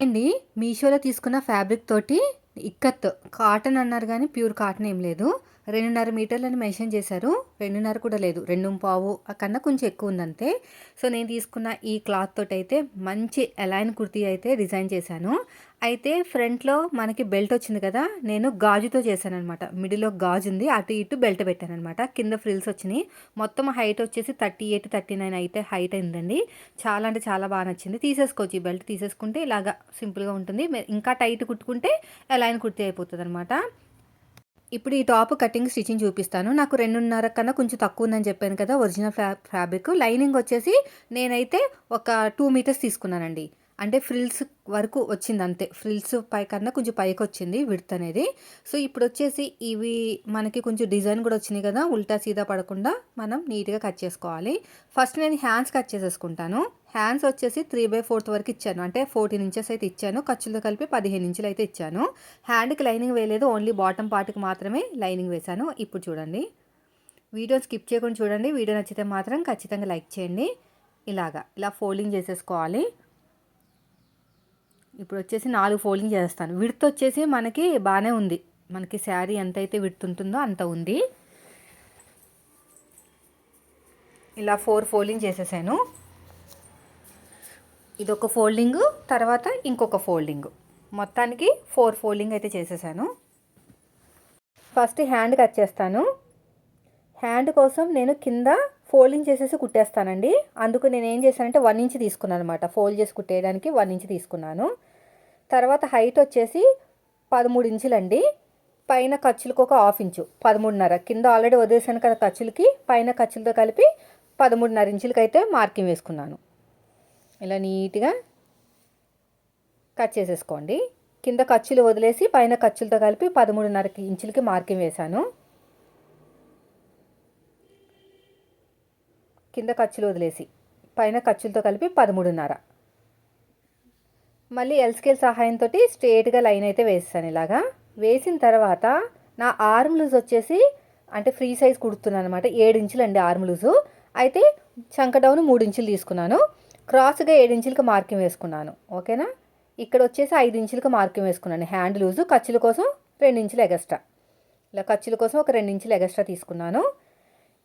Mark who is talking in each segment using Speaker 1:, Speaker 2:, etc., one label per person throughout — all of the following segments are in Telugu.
Speaker 1: అండి మీషోలో తీసుకున్న ఫ్యాబ్రిక్ తోటి ఇక్కత్ కాటన్ అన్నారు కానీ ప్యూర్ కాటన్ ఏం లేదు. రెండున్నర మీటర్లని మెన్షన్ చేశారు. రెండున్నర కూడా లేదు. రెండు పావు ఆ కన్నా కొంచెం ఎక్కువ ఉందంతే. సో నేను తీసుకున్న ఈ క్లాత్ తోటి అయితే మంచి ఎలైన్ కుర్తీ అయితే డిజైన్ చేశాను. అయితే ఫ్రంట్లో మనకి బెల్ట్ వచ్చింది కదా నేను గాజుతో చేశాను అనమాట మిడిల్లో గాజు ఉంది అటు ఇటు బెల్ట్ పెట్టాను అనమాట కింద ఫ్రిల్స్ వచ్చినాయి. మొత్తం హైట్ వచ్చేసి థర్టీ ఎయిట్ థర్టీ నైన్ అయితే హైట్ అయిందండి. చాలా అంటే చాలా బాగా నచ్చింది. తీసేసుకోవచ్చు ఈ బెల్ట్. తీసేసుకుంటే ఇలాగా సింపుల్గా ఉంటుంది. ఇంకా టైట్ కుట్టుకుంటే ఎలైన్ కుర్తీ అయిపోతుంది అనమాట ఇప్పుడు ఈ టాప్ కటింగ్ స్టిచ్చింగ్ చూపిస్తాను. నాకు రెండున్నర కన్నా కొంచెం తక్కువ ఉందని చెప్పాను కదా ఒరిజినల్ ఫ్యా ఫ్యాబ్రిక్. లైనింగ్ వచ్చేసి నేనైతే ఒక టూ మీటర్స్ తీసుకున్నానండి. అంటే ఫ్రిల్స్ వరకు వచ్చింది అంతే ఫ్రిల్స్ పై కన్నా కొంచెం పైకి వచ్చింది విడ్త్ అనేది. సో ఇప్పుడు వచ్చేసి ఇవి మనకి కొంచెం డిజైన్ కూడా వచ్చినాయి కదా ఉల్టా సీదా పడకుండా మనం నీట్గా కట్ చేసుకోవాలి. ఫస్ట్ నేను హ్యాండ్స్ కట్ చేసేసుకుంటాను. హ్యాండ్స్ వచ్చేసి త్రీ బై ఫోర్త్ వరకు ఇచ్చాను. అంటే ఫోర్టీన్ ఇంచెస్ అయితే ఇచ్చాను. ఖర్చులతో కలిపి పదిహేను ఇంచులు అయితే ఇచ్చాను. హ్యాండ్కి లైనింగ్ వేయలేదు. ఓన్లీ బాటమ్ పార్ట్కి మాత్రమే లైనింగ్ వేశాను. ఇప్పుడు చూడండి. వీడియో స్కిప్ చేయకుండా చూడండి. వీడియో నచ్చితే మాత్రం ఖచ్చితంగా లైక్ చేయండి. ఇలాగా. ఇలా ఫోల్డింగ్ చేసేసుకోవాలి. ఇప్పుడు వచ్చేసి నాలుగు ఫోల్డింగ్ చేస్తాను. విడత్ వచ్చేసి మనకి బాగానే ఉంది. మనకి శారీ ఎంత అయితే విడత్ ఉంటుందో అంత ఉంది. ఇలా ఫోర్ ఫోల్డింగ్ చేసేసాను. ఇదొక ఫోల్డింగ్ తర్వాత ఇంకొక ఫోల్డింగ్. మొత్తానికి ఫోర్ ఫోల్డింగ్ అయితే చేసేసాను. ఫస్ట్ హ్యాండ్ కట్ చేస్తాను. హ్యాండ్ కోసం నేను కింద ఫోల్డింగ్ చేసేసి కుట్టేస్తానండి. అందుకు నేను ఏం చేశానంటే వన్ ఇంచ్ తీసుకున్నాను అనమాట ఫోల్డ్ చేసి కుట్టేయడానికి వన్ ఇంచ్ తీసుకున్నాను. తర్వాత హైట్ వచ్చేసి పదమూడు ఇంచులండి. పైన ఖర్చులకు ఒక హాఫ్ ఇంచు పదమూడున్నర. కింద ఆల్రెడీ వదిలేసాను కదా ఖర్చులకి. పైన ఖర్చులతో కలిపి పదమూడున్నర ఇంచులకి అయితే మార్కింగ్ వేసుకున్నాను. ఇలా నీట్గా కట్ చేసేసుకోండి. కింద ఖర్చులు వదిలేసి పైన ఖర్చులతో కలిపి పదమూడున్నర ఇంచులకి మార్కింగ్ వేశాను. కింద ఖర్చులు వదిలేసి పైన ఖర్చులతో కలిపి పదమూడున్నర. మళ్ళీ ఎల్ స్కేల్ సహాయంతో స్ట్రేట్గా లైన్ అయితే వేస్తాను ఇలాగా. వేసిన తర్వాత నా ఆర్మ్ లూజ్ వచ్చేసి అంటే ఫ్రీ సైజ్ కుడుతున్నాను అనమాట ఏడు ఇంచులు అండి ఆర్మ్ లూజు. అయితే చంక డౌన్ మూడు ఇంచులు తీసుకున్నాను. క్రాస్గా ఏడించులకి మార్కింగ్ వేసుకున్నాను. ఓకేనా? ఇక్కడ వచ్చేసి ఐదు ఇంచులకు మార్కింగ్ వేసుకున్నాను. హ్యాండ్ లూజు ఖర్చుల కోసం రెండు ఇంచులు ఎగస్ట్రా ఇలా ఖర్చుల కోసం ఒక రెండు ఇంచులు ఎగస్ట్రా తీసుకున్నాను.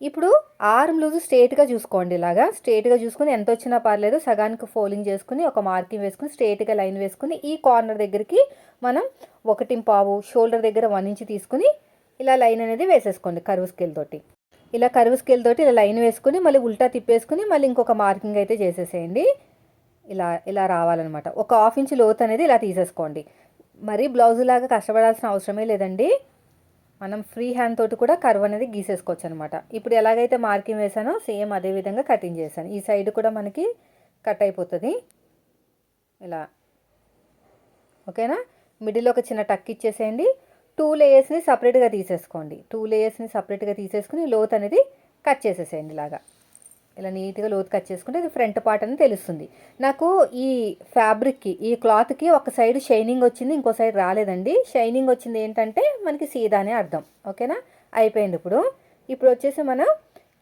Speaker 1: ఇప్పుడు ఆర్మ్ లూజ్ స్ట్రేట్గా చూసుకోండి ఇలాగా. స్ట్రేట్గా చూసుకుని ఎంత వచ్చినా పర్లేదు సగానికి ఫోలింగ్ చేసుకుని ఒక మార్కింగ్ వేసుకుని స్ట్రేట్గా లైన్ వేసుకుని ఈ కార్నర్ దగ్గరికి మనం ఒకటి పావు షోల్డర్ దగ్గర వన్ ఇంచ్ తీసుకుని ఇలా లైన్ అనేది వేసేసుకోండి కరువు స్కేల్ తోటి. ఇలా కరువు స్కేల్ తోటి ఇలా లైన్ వేసుకుని మళ్ళీ ఉల్టా తిప్పేసుకుని మళ్ళీ ఇంకొక మార్కింగ్ అయితే చేసేసేయండి. ఇలా ఇలా రావాలన్నమాట. ఒక హాఫ్ ఇంచ్ లోతు అనేది ఇలా తీసేసుకోండి. మరి బ్లౌజ్ లాగా కష్టపడాల్సిన అవసరమే లేదండి. మనం ఫ్రీ హ్యాండ్ తోటి కూడా కర్వ్ అనేది గీసేసుకోవచ్చు అనమాట ఇప్పుడు ఎలాగైతే మార్కింగ్ వేసానో సేమ్ అదే విధంగా కటింగ్ చేశాను. ఈ సైడ్ కూడా మనకి కట్ అయిపోతుంది. ఇలా. ఓకేనా? మిడిల్ ఒక చిన్న టక్ ఇచ్చేసేయండి. టూ లేయర్స్ని సపరేట్గా తీసేసుకోండి. టూ లేయర్స్ని సపరేట్గా తీసేసుకుని లోత్ అనేది కట్ చేసేసేయండి ఇలాగా. ఇలా నీట్గా లోతు కట్ చేసుకుంటే ఇది ఫ్రంట్ పార్ట్ అని తెలుస్తుంది. నాకు ఈ ఫ్యాబ్రిక్కి ఈ క్లాత్కి ఒక సైడ్ షైనింగ్ వచ్చింది ఇంకో సైడ్ రాలేదండి. షైనింగ్ వచ్చింది ఏంటంటే మనకి సీదా అనే అర్థం. ఓకేనా? అయిపోయింది ఇప్పుడు. ఇప్పుడు వచ్చేసి మనం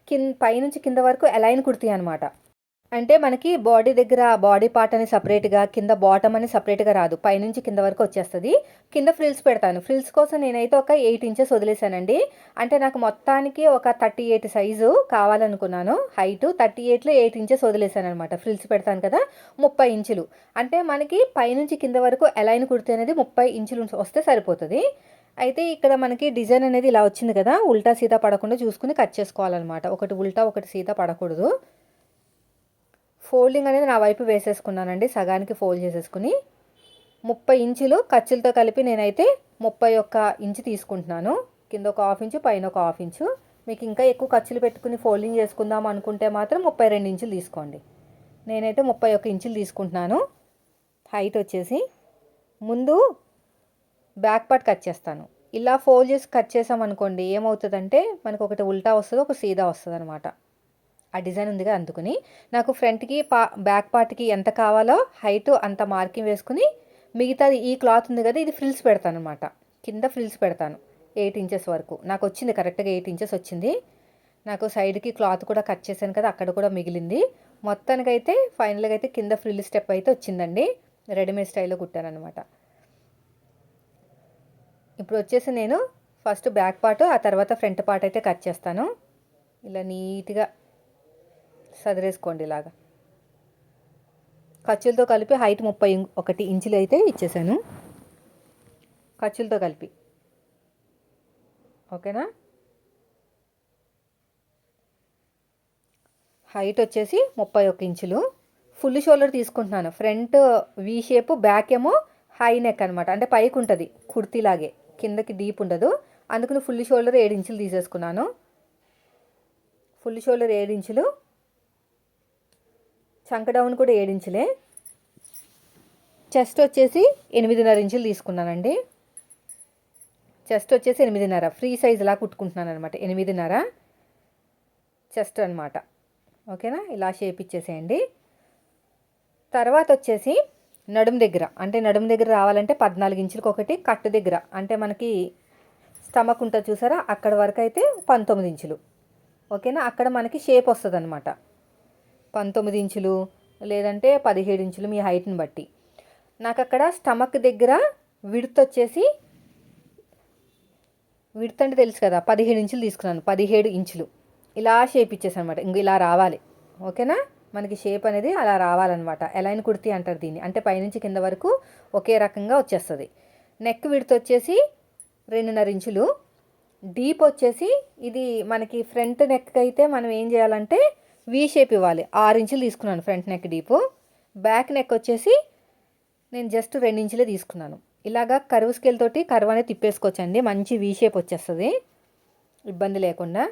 Speaker 1: కింద పైనుంచి కింద వరకు అలైన్ కుర్తీ అనమాట అంటే మనకి బాడీ దగ్గర బాడీ పార్ట్ అని సపరేట్గా కింద బాటమ్ అని సపరేట్గా రాదు. పైనుంచి కింద వరకు వచ్చేస్తుంది. కింద ఫ్రిల్స్ పెడతాను. ఫ్రిల్స్ కోసం నేనైతే ఒక ఎయిట్ ఇంచెస్ వదిలేసానండి. అంటే నాకు మొత్తానికి ఒక థర్టీ ఎయిట్ సైజు కావాలనుకున్నాను. హైట్ థర్టీ ఎయిట్లో ఎయిట్ ఇంచెస్ వదిలేసాను అనమాట ఫ్రిల్స్ పెడతాను కదా ముప్పై ఇంచులు. అంటే మనకి పైనుంచి కింద వరకు ఎలైన్ కుడితే అనేది ముప్పై ఇంచులు వస్తే సరిపోతుంది. అయితే ఇక్కడ మనకి డిజైన్ అనేది ఇలా వచ్చింది కదా ఉల్టా సీత పడకుండా చూసుకుని కట్ చేసుకోవాలన్నమాట. ఒకటి ఉల్టా ఒకటి సీత పడకూడదు. ఫోల్డింగ్ అనేది నా వైపు వేసేసుకున్నానండి సగానికి ఫోల్డ్ చేసేసుకుని. ముప్పై ఇంచులు ఖర్చులతో కలిపి నేనైతే ముప్పై ఒక్క ఇంచు తీసుకుంటున్నాను. కింద ఒక హాఫ్ ఇంచు పైన ఒక హాఫ్ ఇంచు. మీకు ఇంకా ఎక్కువ ఖర్చులు పెట్టుకుని ఫోల్డింగ్ చేసుకుందాం అనుకుంటే మాత్రం ముప్పై రెండు ఇంచులు తీసుకోండి. నేనైతే ముప్పై ఒక్క ఇంచులు తీసుకుంటున్నాను. హైట్ వచ్చేసి ముందు బ్యాక్ పార్ట్ కట్ చేస్తాను. ఇలా ఫోల్డ్ చేసి కట్ చేసామనుకోండి ఏమవుతుందంటే మనకు ఒకటి ఉల్టా వస్తుంది ఒక సీదా వస్తుంది అనమాట ఆ డిజైన్ ఉందిగా అందుకుని నాకు ఫ్రంట్కి పా బ్యాక్ పార్ట్కి ఎంత కావాలో హైట్ అంత మార్కింగ్ వేసుకుని మిగతాది ఈ క్లాత్ ఉంది కదా ఇది ఫ్రిల్స్ పెడతాను అనమాట కింద ఫ్రిల్స్ పెడతాను. ఎయిట్ ఇంచెస్ వరకు. నాకు వచ్చింది కరెక్ట్గా ఎయిట్ ఇంచెస్ వచ్చింది. నాకు సైడ్కి క్లాత్ కూడా కట్ చేశాను కదా అక్కడ కూడా మిగిలింది. మొత్తానికైతే ఫైనల్గా అయితే కింద ఫ్రిల్ స్టెప్ అయితే వచ్చిందండి. రెడీమేడ్ స్టైల్లో కుట్టాను అనమాట ఇప్పుడు వచ్చేసి నేను ఫస్ట్ బ్యాక్ పార్ట్ ఆ తర్వాత ఫ్రంట్ పార్ట్ అయితే కట్ చేస్తాను. ఇలా నీట్గా సదిరేసుకోండి ఇలాగా. ఖర్చులతో కలిపి హైట్ ముప్పై ఇం- ఒకటి ఇంచులు అయితే ఇచ్చేసాను. ఖర్చులతో కలిపి. ఓకేనా? హైట్ వచ్చేసి ముప్పై ఒక్క ఇంచులు. ఫుల్ షోల్డర్ తీసుకుంటున్నాను. ఫ్రంట్ వి షేప్ బ్యాక్ ఏమో హై నెక్ అనమాట అంటే పైకి ఉంటుంది కుర్తీలాగే. కిందకి డీప్ ఉండదు. అందుకని ఫుల్ షోల్డర్ ఏడు ఇంచులు తీసేసుకున్నాను. ఫుల్ షోల్డర్ ఏడు ఇంచులు. చంకడౌన్ కూడా ఏడించలే. చెస్ట్ వచ్చేసి ఎనిమిదిన్నర ఇంచులు తీసుకున్నానండి. చెస్ట్ వచ్చేసి ఎనిమిదిన్నర. ఫ్రీ సైజ్ ఇలా కుట్టుకుంటున్నాను అనమాట ఎనిమిదిన్నర చెస్ట్ అనమాట ఓకేనా? ఇలా షేప్ ఇచ్చేసేయండి. తర్వాత వచ్చేసి నడుము దగ్గర. అంటే నడుము దగ్గర రావాలంటే పద్నాలుగు ఇంచులకు ఒకటి కట్టు దగ్గర. అంటే మనకి స్టమక్ ఉంటుంది చూసారా? అక్కడ వరకు అయితే పంతొమ్మిది ఇంచులు. ఓకేనా? అక్కడ మనకి షేప్ వస్తుంది అనమాట పంతొమ్మిది ఇంచులు లేదంటే పదిహేడు ఇంచులు మీ హైట్ని బట్టి. నాకు అక్కడ స్టమక్ దగ్గర విడత్ వచ్చేసి విడత్ అంటే తెలుసు కదా పదిహేడు ఇంచులు తీసుకున్నాను పదిహేడు ఇంచులు. ఇలా షేప్ ఇచ్చేసాను అనమాట ఇంక ఇలా రావాలి. ఓకేనా? మనకి షేప్ అనేది అలా రావాలన్నమాట ఎలైన్ కుర్తీ అంటారు దీన్ని. అంటే పైనుంచి కింద వరకు ఒకే రకంగా వచ్చేస్తుంది. నెక్ విడత్ వచ్చేసి రెండున్నర ఇంచులు. డీప్ వచ్చేసి ఇది మనకి ఫ్రంట్ నెక్ అయితే మనం ఏం చేయాలంటే వీ షేప్ ఇవ్వాలి. ఆరు ఇంచులు తీసుకున్నాను front neck deep back neck వచ్చేసి నేను జస్ట్ రెండు ఇంచులే తీసుకున్నాను. ఇలాగా కరువు స్కేల్ తోటి కరువు అనేది తిప్పేసుకోవచ్చండి. మంచి వీ షేప్ వచ్చేస్తుంది. ఇబ్బంది లేకుండా.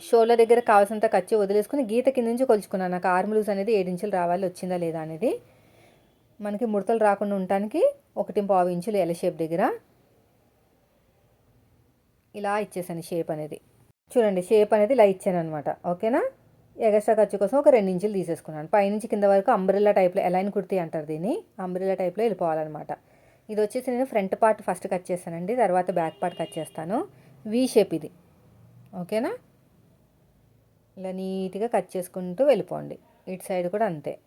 Speaker 1: షోల్డర్ దగ్గర కావాల్సినంత ఖర్చు వదిలేసుకుని గీత కింద నుంచి కొలుచుకున్నాను. నాకు ఆర్మ్ లూజ్ అనేది ఏడు ఇంచులు రావాలి వచ్చిందా లేదా అనేది. మనకి ముడతలు రాకుండా ఉండటానికి ఒకటి పావు ఇంచులు ఎల షేప్ దగ్గర. ఇలా ఇచ్చేసాను షేప్ అనేది. చూడండి షేప్ అనేది ఇలా ఇచ్చాను అనమాట ఓకేనా ఎగస్ట్రా ఖర్చు కోసం ఒక రెండు ఇంచులు తీసేసుకున్నాను. పైనుంచి కింద వరకు అంబ్రిల్లా టైప్లో ఎలైన్ కుర్తీ అంటారు దీన్ని. అంబ్రిల్లా టైప్లో వెళ్ళిపోవాలన్నమాట. ఇది వచ్చేసి నేను ఫ్రంట్ పార్ట్ ఫస్ట్ కట్ చేస్తానండి తర్వాత బ్యాక్ పార్ట్ కట్ చేస్తాను. వీ షేప్ ఇది. ఓకేనా ఇలా నీట్గా కట్ చేసుకుంటూ వెళ్ళిపోండి. ఇటు సైడ్ కూడా అంతే.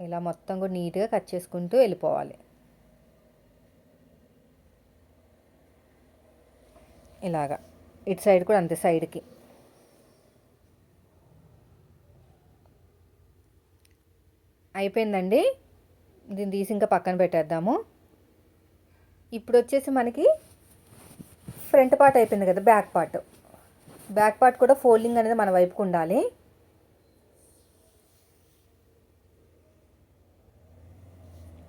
Speaker 1: ఇలా మొత్తం కూడా నీట్గా కట్ చేసుకుంటూ వెళ్ళిపోవాలి. ఇలాగా. ఇటు సైడ్ కూడా అంతే సైడ్కి. అయిపోయిందండి. దీన్ని తీసి ఇంకా పక్కన పెట్టేద్దాము. ఇప్పుడు వచ్చేసి మనకి ఫ్రంట్ పార్ట్ అయిపోయింది కదా బ్యాక్ పార్ట్. బ్యాక్ పార్ట్ కూడా ఫోల్డింగ్ అనేది మన వైపుకు ఉండాలి.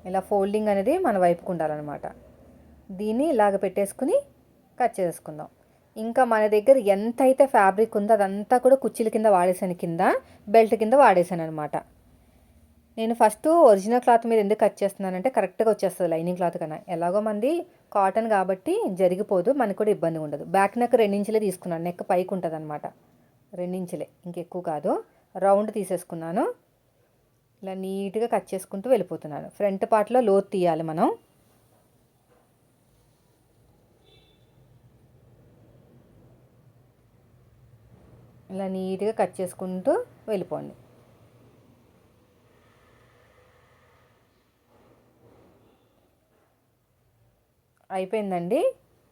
Speaker 1: ఇలా ఫోల్డింగ్ అనేది మన వైపుకు ఉండాలన్నమాట. దీన్ని ఇలాగ పెట్టేసుకుని కట్ చేసుకుందాం ఇంకా మన దగ్గర ఎంత అయితే ఫ్యాబ్రిక్ ఉందో అదంతా కూడా కుర్చీల కింద వాడేసాను కింద బెల్ట్ కింద వాడేసాను అనమాట నేను ఫస్ట్ ఒరిజినల్ క్లాత్ మీద ఎందుకు కట్ చేస్తున్నానంటే కరెక్ట్గా వచ్చేస్తుంది లైనింగ్ క్లాత్ కన్నా. ఎలాగో మంది కాటన్ కాబట్టి జరిగిపోదు మనకు కూడా ఇబ్బంది ఉండదు. బ్యాక్ నెక్ రెండించులే తీసుకున్నాను నెక్ పైకి ఉంటుంది అనమాట రెండించులే ఇంకెక్కువ కాదు. రౌండ్ తీసేసుకున్నాను. ఇలా నీట్గా కట్ చేసుకుంటూ వెళ్ళిపోతున్నాను. ఫ్రంట్ పార్ట్లో లోతు తీయాలి మనం. ఇలా నీట్గా కట్ చేసుకుంటూ వెళ్ళిపోండి. అయిపోయిందండి.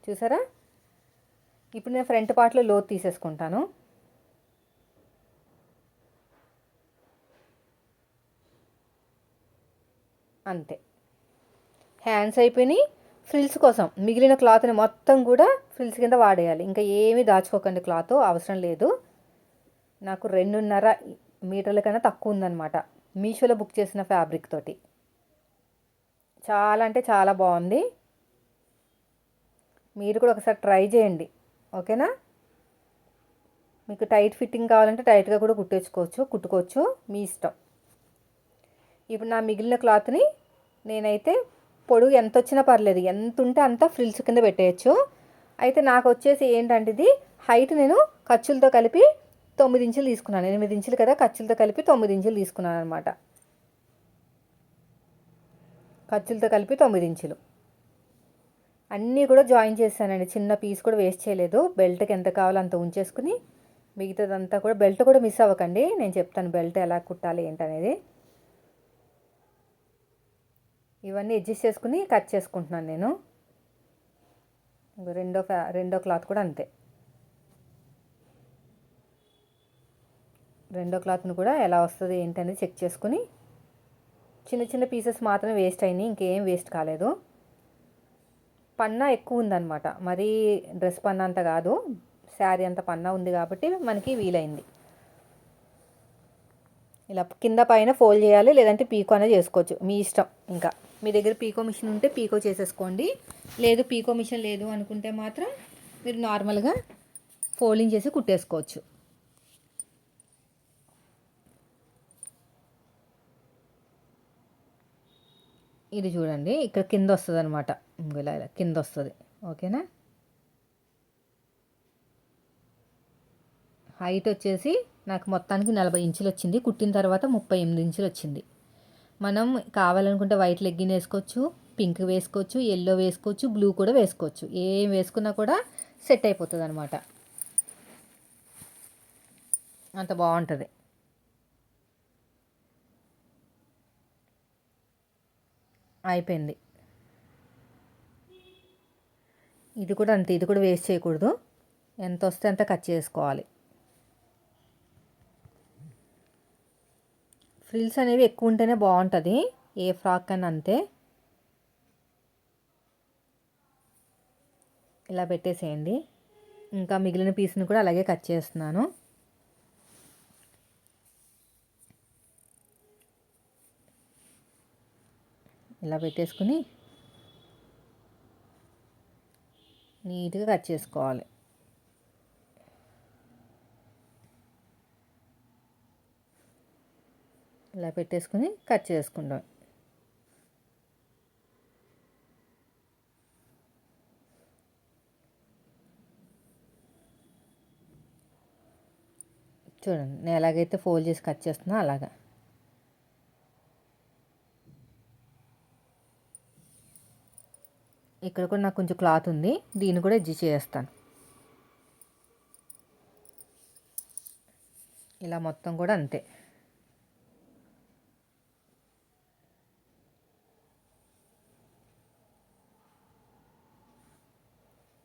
Speaker 1: చూసారా? ఇప్పుడు నేను ఫ్రంట్ పార్ట్లో లోతు తీసేసుకుంటాను. అంతే. హ్యాండ్స్ అయిపోయినాయి. ఫ్రిల్స్ కోసం మిగిలిన క్లాత్ని మొత్తం కూడా ఫ్రిల్స్ కింద వాడేయాలి. ఇంకా ఏమీ దాచుకోకండి క్లాత్ అవసరం లేదు. నాకు రెండున్నర మీటర్ల కన్నా తక్కువ ఉందన్నమాట. మీషోలో బుక్ చేసిన ఫ్యాబ్రిక్ తోటి. చాలా అంటే చాలా బాగుంది. మీరు కూడా ఒకసారి ట్రై చేయండి. ఓకేనా? మీకు టైట్ ఫిట్టింగ్ కావాలంటే టైట్గా కూడా కుట్టేసుకోవచ్చు కుట్టుకోవచ్చు. మీ ఇష్టం. ఇప్పుడు నా మిగిలిన క్లాత్ని నేనైతే పొడుగు ఎంత వచ్చినా పర్లేదు. ఎంత ఉంటే అంత ఫ్రిల్స్ కింద పెట్టేయచ్చు. అయితే నాకు వచ్చేసి ఏంటంటే ఇది హైట్ నేను ఖర్చులతో కలిపి తొమ్మిది ఇంచులు తీసుకున్నాను. ఎనిమిది ఇంచులు కదా ఖర్చులతో కలిపి తొమ్మిది ఇంచులు తీసుకున్నాను అనమాట ఖర్చులతో కలిపి తొమ్మిది ఇంచులు. అన్నీ కూడా జాయిన్ చేశానండి. చిన్న పీస్ కూడా వేస్ట్ చేయలేదు. బెల్ట్కి ఎంత కావాలో అంత ఉంచేసుకుని మిగతాదంతా కూడా బెల్ట్ కూడా మిస్ అవ్వకండి. నేను చెప్తాను బెల్ట్ ఎలా కుట్టాలి ఏంటనేది. ఇవన్నీ అడ్జస్ట్ చేసుకుని కట్ చేసుకుంటున్నాను నేను. రెండో ఫ్యా రెండో క్లాత్ కూడా అంతే. రెండో క్లాత్ను కూడా ఎలా వస్తుంది ఏంటనేది చెక్ చేసుకుని చిన్న చిన్న పీసెస్ మాత్రమే వేస్ట్ అయినాయి ఇంకేం వేస్ట్ కాలేదు. పన్నా ఎక్కువ ఉందన్నమాట. మరీ డ్రెస్ పన్నా అంత కాదు. శారీ అంత పన్నా ఉంది కాబట్టి మనకి వీలైంది. ఇలా కింద పైన ఫోల్డ్ చేయాలి లేదంటే పీకో అనేది చేసుకోవచ్చు. మీ ఇష్టం ఇంకా. మీ దగ్గర పీకో మిషన్ ఉంటే పీకో చేసేసుకోండి. లేదు పీకో మిషన్ లేదు అనుకుంటే మాత్రం మీరు నార్మల్గా ఫోల్డింగ్ చేసి కుట్టేసుకోవచ్చు. ఇది చూడండి. ఇక్కడ కింద వస్తుంది అనమాట ఇలా ఇలా కింద వస్తుంది. ఓకేనా? హైట్ వచ్చేసి నాకు మొత్తానికి నలభై ఇంచులు వచ్చింది. కుట్టిన తర్వాత ముప్పై ఎనిమిది ఇంచులు వచ్చింది. మనం కావాలనుకుంటే వైట్ లెగ్గిన్ వేసుకోవచ్చు పింక్ వేసుకోవచ్చు ఎల్లో వేసుకోవచ్చు బ్లూ కూడా వేసుకోవచ్చు. ఏం వేసుకున్నా కూడా సెట్ అయిపోతుంది అనమాట అంత బాగుంటుంది. అయిపోయింది. ఇది కూడా అంతే ఇది కూడా వేస్ట్ చేయకూడదు. ఎంత వస్తే అంత కట్ చేసుకోవాలి. ఫ్రిల్స్ అనేవి ఎక్కువ ఉంటేనే బాగుంటుంది ఏ ఫ్రాక్ అని అంతే. ఇలా పెట్టేసేయండి. ఇంకా మిగిలిన పీస్ని కూడా అలాగే కట్ చేస్తున్నాను. ఇలా పెట్టేసుకుని నీట్గా కట్ చేసుకోవాలి. ఇలా పెట్టేసుకుని కట్ చేసుకుంటాం చూడండి నేను ఎలాగైతే ఫోల్డ్ చేసి కట్ చేస్తున్నా అలాగా. ఇక్కడ కూడా నాకు కొంచెం క్లాత్ ఉంది. దీన్ని కూడా ఎడ్జి చేస్తాను. ఇలా మొత్తం కూడా అంతే.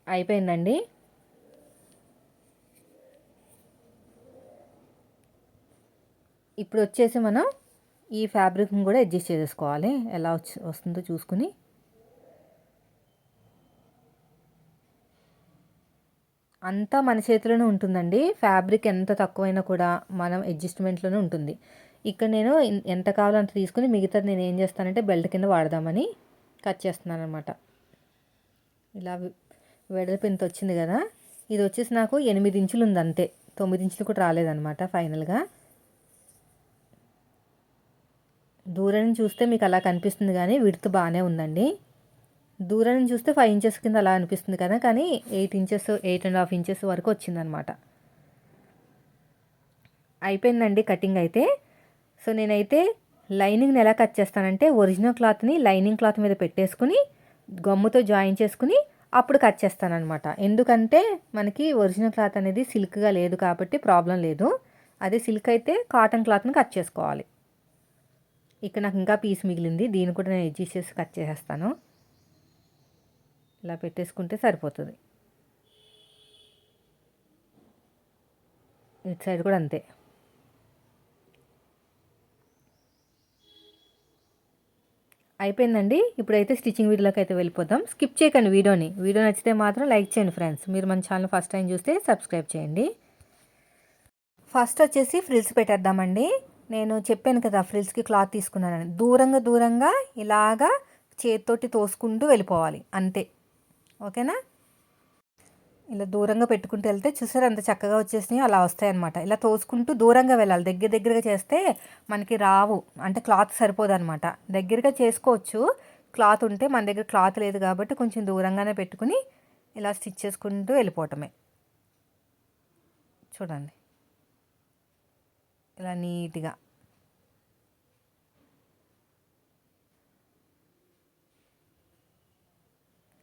Speaker 1: అయిపోయిందండి. ఇప్పుడు వచ్చేసి మనం ఈ ఫ్యాబ్రిక్ని కూడా అడ్జస్ట్ చేసుకోవాలి. ఎలా వచ్చి వస్తుందో చూసుకుని. అంతా మన చేతిలోనే ఉంటుందండి. ఫ్యాబ్రిక్ ఎంత తక్కువైనా కూడా మనం అడ్జస్ట్మెంట్లోనే ఉంటుంది. ఇక్కడ నేను ఎంత కావాలో అంత తీసుకుని మిగతాది నేను ఏం చేస్తానంటే బెల్ట్ కింద వాడదామని కట్ చేస్తున్నాను అనమాట ఇలా వెడల్పు ఇంత వచ్చింది కదా? ఇది వచ్చేసి నాకు ఎనిమిది ఇంచులు ఉంది అంతే. తొమ్మిది ఇంచులు కూడా రాలేదనమాట ఫైనల్గా. దూరం చూస్తే మీకు అలా కనిపిస్తుంది కానీ విడుతు బాగానే ఉందండి. దూరం నుంచి చూస్తే ఫైవ్ ఇంచెస్ కింద అలా అనిపిస్తుంది కదా కానీ eight inches eight and half inches వరకు వచ్చిందనమాట. అయిపోయిందండి కటింగ్ అయితే. సో నేనైతే లైనింగ్ని ఎలా కట్ చేస్తానంటే ఒరిజినల్ క్లాత్ని లైనింగ్ క్లాత్ మీద పెట్టేసుకుని గమ్ముతో జాయిన్ చేసుకుని అప్పుడు కట్ చేస్తానమాట ఎందుకంటే మనకి ఒరిజినల్ క్లాత్ అనేది సిల్క్గా లేదు కాబట్టి ప్రాబ్లం లేదు. అదే సిల్క్ అయితే కాటన్ క్లాత్ని కట్ చేసుకోవాలి. ఇక్కడ నాకు ఇంకా పీస్ మిగిలింది దీన్ని కూడా నేను అడ్జస్ట్ చేసి కట్ చేసేస్తాను. ఇలా పెట్టేసుకుంటే సరిపోతుంది. ఇటు సైడ్ కూడా అంతే. అయిపోయిందండి. ఇప్పుడైతే స్టిచ్చింగ్ వీడియోలోకి అయితే వెళ్ళిపోదాం. స్కిప్ చేయకండి వీడియోని. వీడియో నచ్చితే మాత్రం లైక్ చేయండి ఫ్రెండ్స్. మీరు మన ఛానల్ ఫస్ట్ టైం చూస్తే సబ్స్క్రైబ్ చేయండి. ఫస్ట్ వచ్చేసి ఫ్రిల్స్ పెట్టేద్దామండి. నేను చెప్పాను కదా ఫ్రిల్స్కి క్లాత్ తీసుకున్నానని. దూరంగా దూరంగా ఇలాగా చేతితోటి తోసుకుంటూ వెళ్ళిపోవాలి. అంతే. ఓకేనా? ఇలా దూరంగా పెట్టుకుంటూ వెళ్తే చూసారు అంత చక్కగా వచ్చేసినాయి? అలా వస్తాయన్నమాట. ఇలా తోసుకుంటూ దూరంగా వెళ్ళాలి. దగ్గర దగ్గరగా చేస్తే మనకి రావు. అంటే క్లాత్ సరిపోదు అనమాట దగ్గరగా చేసుకోవచ్చు. క్లాత్ ఉంటే మన దగ్గర క్లాత్ లేదు కాబట్టి కొంచెం దూరంగానే పెట్టుకుని ఇలా స్టిచ్ చేసుకుంటూ వెళ్ళిపోవటమే. చూడండి. ఇలా నీట్గా.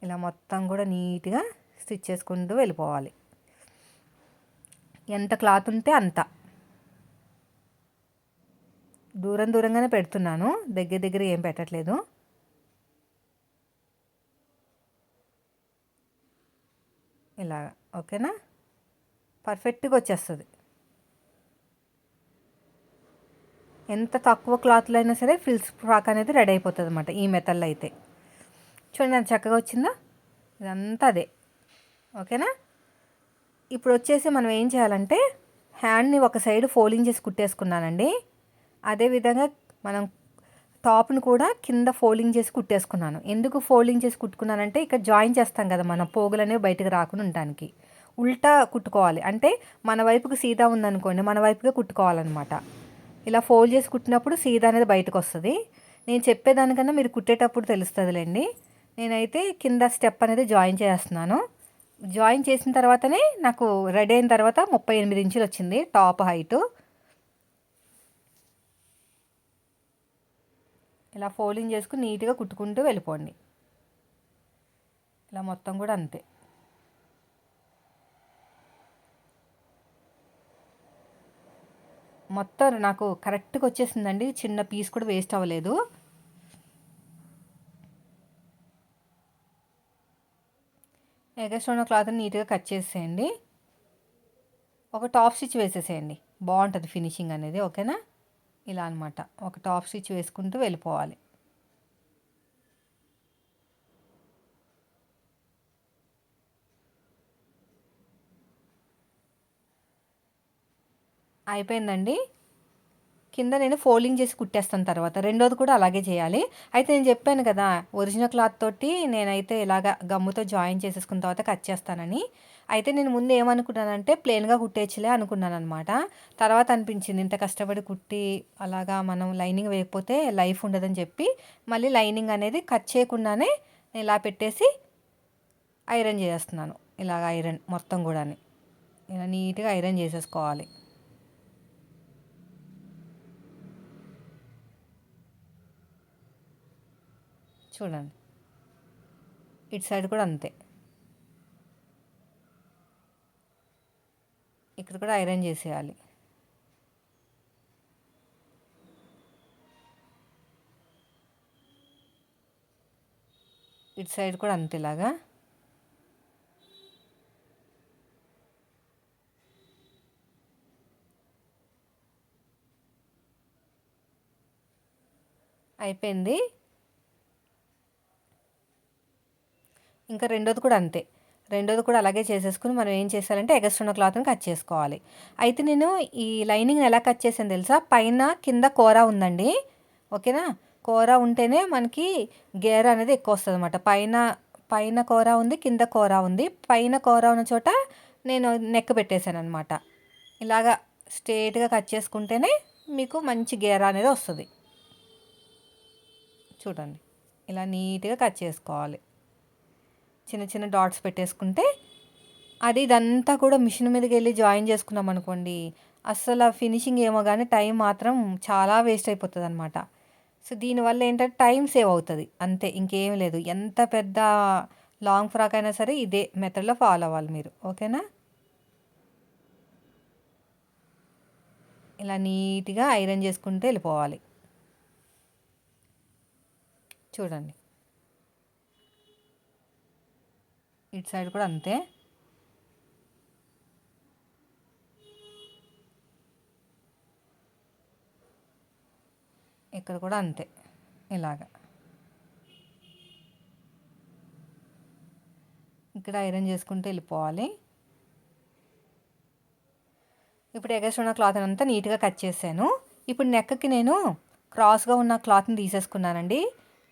Speaker 1: ఇలా మొత్తం కూడా నీట్గా స్టిచ్ చేసుకుంటూ వెళ్ళిపోవాలి. ఎంత క్లాత్ ఉంటే అంత. దూరం దూరంగానే పెడుతున్నాను. దగ్గర దగ్గర ఏం పెట్టట్లేదు. ఇలా ఓకేనా? పర్ఫెక్ట్గా వచ్చేస్తుంది. ఎంత తక్కువ క్లాత్లో అయినా సరే ఫిల్స్ ఫ్రాక్ అనేది రెడీ అయిపోతుంది అనమాట ఈ మెథడ్లో అయితే. చూడండి ఎంత చక్కగా వచ్చిందా? ఇదంతా అదే. ఓకేనా? ఇప్పుడు వచ్చేసి మనం ఏం చేయాలంటే హ్యాండ్ని ఒక సైడ్ ఫోల్డింగ్ చేసి కుట్టేసుకున్నానండి. అదేవిధంగా మనం టాప్ని కూడా కింద ఫోల్డింగ్ చేసి కుట్టేసుకున్నాను. ఎందుకు ఫోల్డింగ్ చేసి కుట్టుకున్నానంటే ఇక్కడ జాయిన్ చేస్తాం కదా మనం పోగులు అనేవి బయటకు రాకుండా ఉండడానికి ఉల్టా కుట్టుకోవాలి. అంటే మన వైపుకి సీదా ఉందనుకోండి మన వైపుగా కుట్టుకోవాలన్నమాట. ఇలా ఫోల్డ్ చేసి కుట్టినప్పుడు సీదా అనేది బయటకు వస్తుంది. నేను చెప్పేదానికన్నా మీరు కుట్టేటప్పుడు తెలుస్తుందిలేండి. నేనైతే కింద స్టెప్ అనేది జాయిన్ చేస్తున్నాను. జాయిన్ చేసిన తర్వాతనే నాకు రెడీ అయిన తర్వాత ముప్పై ఎనిమిది ఇంచులు వచ్చింది టాప్ హైటు. ఇలా ఫోల్డింగ్ చేసుకుని నీట్గా కుట్టుకుంటూ వెళ్ళిపోండి. ఇలా మొత్తం కూడా అంతే. మొత్తం నాకు కరెక్ట్గా వచ్చేసిందండి. చిన్న పీస్ కూడా వేస్ట్ అవ్వలేదు. ఎగస్ట్ ఉన్న క్లాత్ని నీట్గా కట్ చేసేయండి. ఒక టాప్ స్టిచ్ వేసేసేయండి. బాగుంటుంది ఫినిషింగ్ అనేది ఓకేనా? ఇలా అనమాట ఒక టాప్ స్టిచ్ వేసుకుంటూ వెళ్ళిపోవాలి. అయిపోయిందండి? కింద నేను ఫోల్డింగ్ చేసి కుట్టేస్తాను తర్వాత. రెండోది కూడా అలాగే చేయాలి. అయితే నేను చెప్పాను కదా ఒరిజినల్ క్లాత్ తోటి నేనైతే ఇలాగ గమ్ముతో జాయిన్ చేసేసుకున్న తర్వాత కట్ చేస్తానని. అయితే నేను ముందు ఏమనుకున్నానంటే ప్లెయిన్గా కుట్టేయచ్చులే అనుకున్నాను అనమాట తర్వాత అనిపించింది ఇంత కష్టపడి కుట్టి అలాగా మనం లైనింగ్ వేయకపోతే లైఫ్ ఉండదని చెప్పి మళ్ళీ లైనింగ్ అనేది కట్ చేయకుండానే నేను ఇలా పెట్టేసి ఐరన్ చేస్తున్నాను ఇలాగ ఐరన్ మొత్తం కూడా ఇలా నీట్గా ఐరన్ చేసేసుకోవాలి. చూడండి. ఇటు సైడ్ కూడా అంతే. ఇక్కడ కూడా ఐరన్ చేసేయాలి. ఇటు సైడ్ కూడా అంతేలాగా అయిపోయింది. ఇంకా రెండోది కూడా అంతే. రెండోది కూడా అలాగే చేసేసుకుని మనం ఏం చేసాలంటే ఎగస్ట్రున్న క్లాత్ని కట్ చేసుకోవాలి. అయితే నేను ఈ లైనింగ్ని ఎలా కట్ చేసాను తెలుసా? పైన కింద కూర ఉందండి. ఓకేనా? కూర ఉంటేనే మనకి గేర అనేది ఎక్కువ వస్తుంది అనమాట పైన పైన కూర ఉంది కింద కూర ఉంది. పైన కూర ఉన్న చోట నేను నెక్ పెట్టేశాను అనమాట ఇలాగా స్ట్రేట్గా కట్ చేసుకుంటేనే మీకు మంచి గేర అనేది వస్తుంది. చూడండి. ఇలా నీట్గా కట్ చేసుకోవాలి. చిన్న చిన్న డాట్స్ పెట్టేసుకుంటే అది ఇదంతా కూడా మిషన్ మీదకి వెళ్ళి జాయిన్ చేసుకున్నాం అనుకోండి అస్సలు ఆ ఫినిషింగ్ ఏమో కానీ టైం మాత్రం చాలా వేస్ట్ అయిపోతుంది అనమాట సో దీనివల్ల ఏంటంటే టైం సేవ్ అవుతుంది. అంతే ఇంకేం లేదు. ఎంత పెద్ద లాంగ్ ఫ్రాక్ అయినా సరే ఇదే మెథడ్లో ఫాలో అవ్వాలి మీరు. ఓకేనా? ఇలా నీట్గా ఐరన్ చేసుకుంటూ వెళ్ళిపోవాలి. చూడండి. ఇటు సైడ్ కూడా అంతే. ఇక్కడ కూడా అంతే ఇలాగా. ఇక్కడ ఐరన్ చేసుకుంటే వెళ్ళిపోవాలి. ఇప్పుడు ఎగస్ట్ ఉన్న క్లాత్ అంతా నీట్గా కట్ చేశాను. ఇప్పుడు నెక్కకి నేను క్రాస్గా ఉన్న క్లాత్ని తీసేసుకున్నానండి.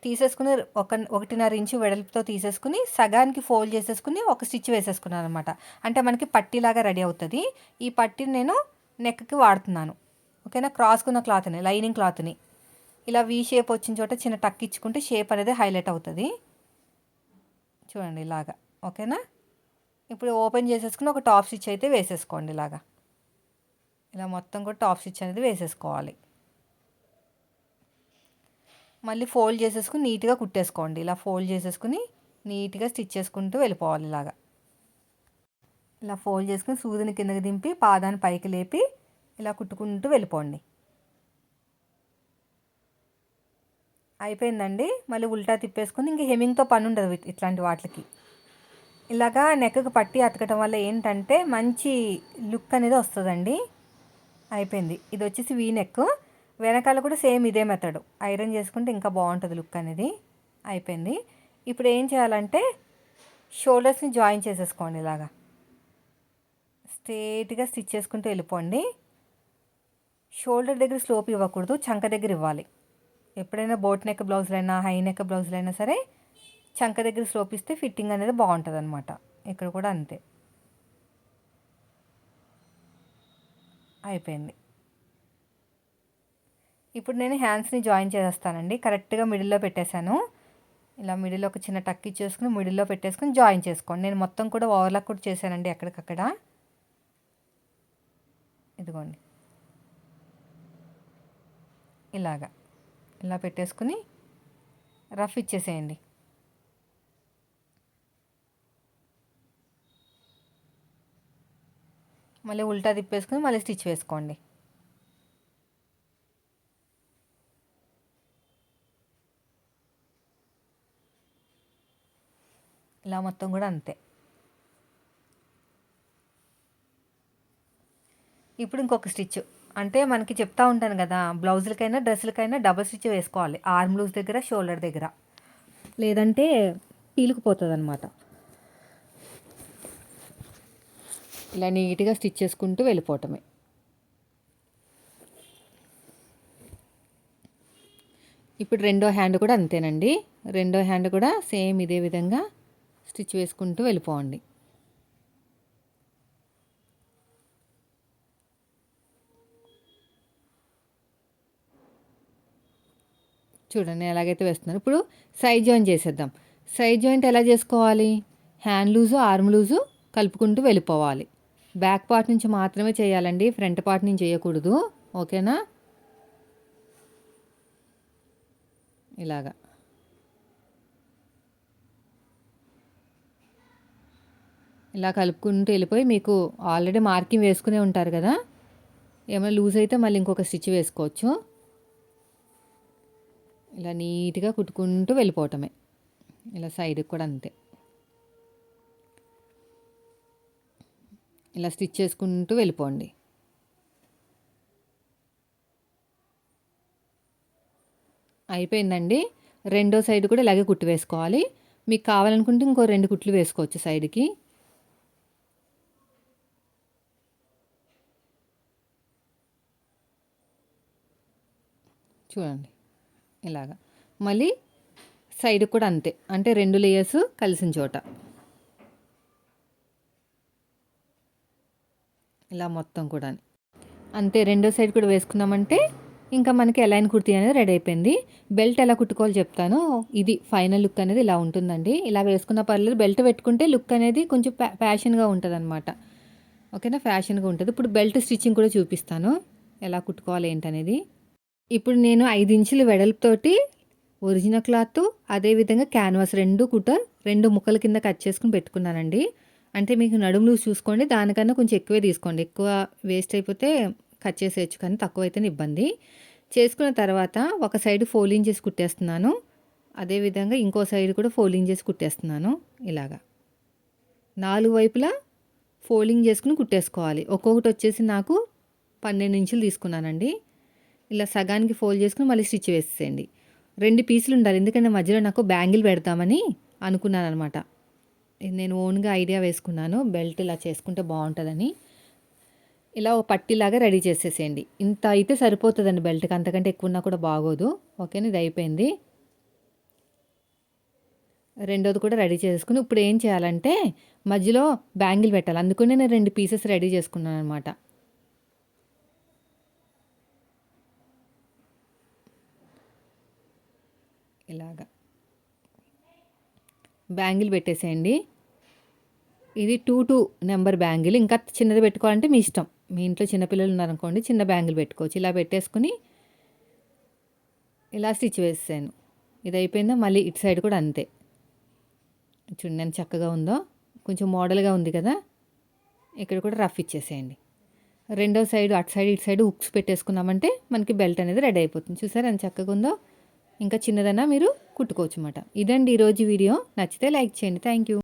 Speaker 1: తీసేసుకుని ఒక ఒకటిన్నర ఇంచు వెడల్పుతో తీసేసుకుని సగానికి ఫోల్డ్ చేసేసుకుని ఒక స్టిచ్ వేసేసుకున్నాను అనమాట అంటే మనకి పట్టీలాగా రెడీ అవుతుంది. ఈ పట్టీని నేను నెక్కి వాడుతున్నాను. ఓకేనా? క్రాస్కున్న క్లాత్ని లైనింగ్ క్లాత్ని. ఇలా వీ షేప్ వచ్చిన చోట చిన్న టక్ ఇచ్చుకుంటే షేప్ అనేది హైలైట్ అవుతుంది. చూడండి ఇలాగా. ఓకేనా? ఇప్పుడు ఓపెన్ చేసేసుకుని ఒక టాప్ స్టిచ్ అయితే వేసేసుకోండి ఇలాగా. ఇలా మొత్తం కూడా టాప్ స్టిచ్ అనేది వేసేసుకోవాలి. మళ్ళీ ఫోల్డ్ చేసేసుకుని నీట్గా కుట్టేసుకోండి. ఇలా ఫోల్డ్ చేసేసుకుని నీట్గా స్టిచ్ చేసుకుంటూ వెళ్ళిపోవాలి ఇలాగా. ఇలా ఫోల్డ్ చేసుకుని సూదిని కిందకి దింపి పాదాన్ని పైకి లేపి ఇలా కుట్టుకుంటూ వెళ్ళిపోండి. అయిపోయిందండి. మళ్ళీ ఉల్టా తిప్పేసుకుని ఇంక హెమింగ్తో పని ఉండదు ఇట్లాంటి వాటికి. ఇలాగా నెక్కకు పట్టి అతకటం వల్ల ఏంటంటే మంచి లుక్ అనేది వస్తుందండి. అయిపోయింది. ఇది వచ్చేసి వీ నెక్ వెనకాల కూడా సేమ్ ఇదే మెథడ్. ఐరన్ చేసుకుంటే ఇంకా బాగుంటుంది లుక్ అనేది. అయిపోయింది. ఇప్పుడు ఏం చేయాలంటే షోల్డర్స్ని జాయిన్ చేసేసుకోండి ఇలాగా. స్ట్రేట్గా స్టిచ్ చేసుకుంటూ వెళ్ళిపోండి. షోల్డర్ దగ్గర స్లోప్ ఇవ్వకూడదు. చంక దగ్గర ఇవ్వాలి. ఎప్పుడైనా బోట్ నెక్ బ్లౌజులైనా హై నెక్ బ్లౌజులైనా సరే చంక దగ్గర స్లోప్ ఇస్తే ఫిట్టింగ్ అనేది బాగుంటుంది అనమాట ఇక్కడ కూడా అంతే. అయిపోయింది. ఇప్పుడు నేను హ్యాండ్స్ని జాయిన్ చేసేస్తానండి. కరెక్ట్గా మిడిల్లో పెట్టేశాను. ఇలా మిడిల్లో ఒక చిన్న టక్ ఇచ్చేసుకుని మిడిల్లో పెట్టేసుకుని జాయిన్ చేసుకోండి. నేను మొత్తం కూడా ఓవర్లాక్ కూడా చేశానండి ఎక్కడికక్కడ. ఇదిగోండి. ఇలాగా. ఇలా పెట్టేసుకుని రఫ్ ఇచ్చేసేయండి. మళ్ళీ ఉల్టా తిప్పేసుకుని మళ్ళీ స్టిచ్ వేసుకోండి. ఇలా మొత్తం కూడా అంతే. ఇప్పుడు ఇంకొక స్టిచ్. అంటే మనకి చెప్తా ఉంటాను కదా బ్లౌజులకైనా డ్రెస్సులకైనా డబల్ స్టిచ్ వేసుకోవాలి. ఆర్మ్ లూజ్ దగ్గర షోల్డర్ దగ్గర. లేదంటే పీలుకుపోతుంది అనమాట ఇలా నీట్గా స్టిచ్ చేసుకుంటూ వెళ్ళిపోవటమే. ఇప్పుడు రెండో హ్యాండ్ కూడా అంతేనండి. రెండో హ్యాండ్ కూడా సేమ్ ఇదే విధంగా స్టిచ్ వేసుకుంటూ వెళ్ళిపోండి. చూడండి ఎలాగైతే వేస్తున్నాను ఇప్పుడు సైడ్ జాయింట్ చేసేద్దాం. సైడ్ జాయింట్ ఎలా చేసుకోవాలి? హ్యాండ్ లూజు ఆర్మ్ లూజు కలుపుకుంటూ వెళ్ళిపోవాలి. బ్యాక్ పార్ట్ నుంచి మాత్రమే చేయాలండి. ఫ్రంట్ పార్ట్ నుంచి చేయకూడదు. ఓకేనా ఇలాగా. ఇలా కలుపుకుంటూ వెళ్ళిపోయి మీకు ఆల్రెడీ మార్కింగ్ వేసుకునే ఉంటారు కదా? ఏమైనా లూజ్ అయితే మళ్ళీ ఇంకొక స్టిచ్ వేసుకోవచ్చు. ఇలా నీట్గా కుట్టుకుంటూ వెళ్ళిపోవటమే. ఇలా సైడ్కి కూడా అంతే. ఇలా స్టిచ్ చేసుకుంటూ వెళ్ళిపోండి. అయిపోయిందండి. రెండో సైడ్ కూడా ఇలాగే కుట్టు వేసుకోవాలి. మీకు కావాలనుకుంటే ఇంకో రెండు కుట్లు వేసుకోవచ్చు సైడ్కి. చూడండి. ఇలాగా. మళ్ళీ సైడ్ కూడా అంతే. అంటే రెండు లేయర్స్ కలిసిన చోట. ఇలా మొత్తం కూడా. అంతే రెండో సైడ్ కూడా వేసుకున్నామంటే ఇంకా మనకి ఎలైన్ కుర్తీ అనేది రెడీ అయిపోయింది. బెల్ట్ ఎలా కుట్టుకోవాలో చెప్తాను. ఇది ఫైనల్ లుక్ అనేది ఇలా ఉంటుందండి. ఇలా వేసుకున్న పర్లేదు బెల్ట్ పెట్టుకుంటే లుక్ అనేది కొంచెం ఫ్యాషన్గా ఉంటుంది అనమాట ఓకేనా? ఫ్యాషన్గా ఉంటుంది. ఇప్పుడు బెల్ట్ స్టిచ్చింగ్ కూడా చూపిస్తాను. ఎలా కుట్టుకోవాలి ఏంటనేది. ఇప్పుడు నేను ఐదు ఇంచుల వెడల్పుతోటి ఒరిజినల్ క్లాత్ అదేవిధంగా క్యాన్వాస్ రెండు కుటర్ రెండు ముక్కల కింద కట్ చేసుకుని పెట్టుకున్నానండి. అంటే మీకు నడుము లూజ్ చూసుకోండి దానికన్నా కొంచెం ఎక్కువే తీసుకోండి. ఎక్కువ వేస్ట్ అయిపోతే కట్ చేసేయచ్చు కానీ తక్కువ అయితేనే ఇబ్బంది. చేసుకున్న తర్వాత ఒక సైడ్ ఫోలింగ్ చేసి కుట్టేస్తున్నాను. అదేవిధంగా ఇంకో సైడ్ కూడా ఫోలింగ్ చేసి కుట్టేస్తున్నాను. ఇలాగా. నాలుగు వైపులా ఫోల్డింగ్ చేసుకుని కుట్టేసుకోవాలి. ఒక్కొక్కటి వచ్చేసి నాకు పన్నెండు ఇంచులు తీసుకున్నానండి. ఇలా సగానికి ఫోల్డ్ చేసుకుని మళ్ళీ స్టిచ్ వేసేయండి రెండు పీసులు ఉండాలి. ఎందుకంటే మధ్యలో నాకు బ్యాంగిల్ పెడతామని అనుకున్నాను అనమాట నేను ఓన్గా ఐడియా వేసుకున్నాను. బెల్ట్ ఇలా చేసుకుంటే బాగుంటుందని. ఇలా ఒక పట్టిలాగా రెడీ చేసేసేయండి. ఇంత అయితే సరిపోతుందండి బెల్ట్కి. అంతకంటే ఎక్కువ ఉన్నా కూడా బాగోదు. ఓకేనా ఇది అయిపోయింది. రెండోది కూడా రెడీ చేసుకుని ఇప్పుడు ఏం చేయాలంటే మధ్యలో బ్యాంగిల్ పెట్టాలి. అందుకనే నేను రెండు పీసెస్ రెడీ చేసుకున్నాను అనమాట ఇలాగా. బ్యాంగిల్ పెట్టేసేయండి. ఇది టూ టూ నెంబర్ బ్యాంగిల్. ఇంకా చిన్నది పెట్టుకోవాలంటే మీ ఇష్టం. మీ ఇంట్లో చిన్నపిల్లలు ఉన్నారనుకోండి చిన్న బ్యాంగిల్ పెట్టుకోవచ్చు. ఇలా పెట్టేసుకుని ఇలా స్టిచ్ వేసాను ఇది అయిపోయిందా? మళ్ళీ ఇటు సైడ్ కూడా అంతే. చూడండి ఎంత చక్కగా ఉందో. కొంచెం మోడల్గా ఉంది కదా. ఇక్కడ కూడా రఫ్ ఇచ్చేసేయండి. రెండో సైడ్ అటు సైడ్ ఇటు సైడ్ హుక్స్ పెట్టేసుకున్నామంటే మనకి బెల్ట్ అనేది రెడీ అయిపోతుంది. చూసారా ఎంత చక్కగా ఉందో? ఇంకా చిన్నదన్నా మీరు కుట్టుకోవచ్చు అన్నమాట ఇదండి ఈరోజు వీడియో. నచ్చితే లైక్ చేయండి. Thank you.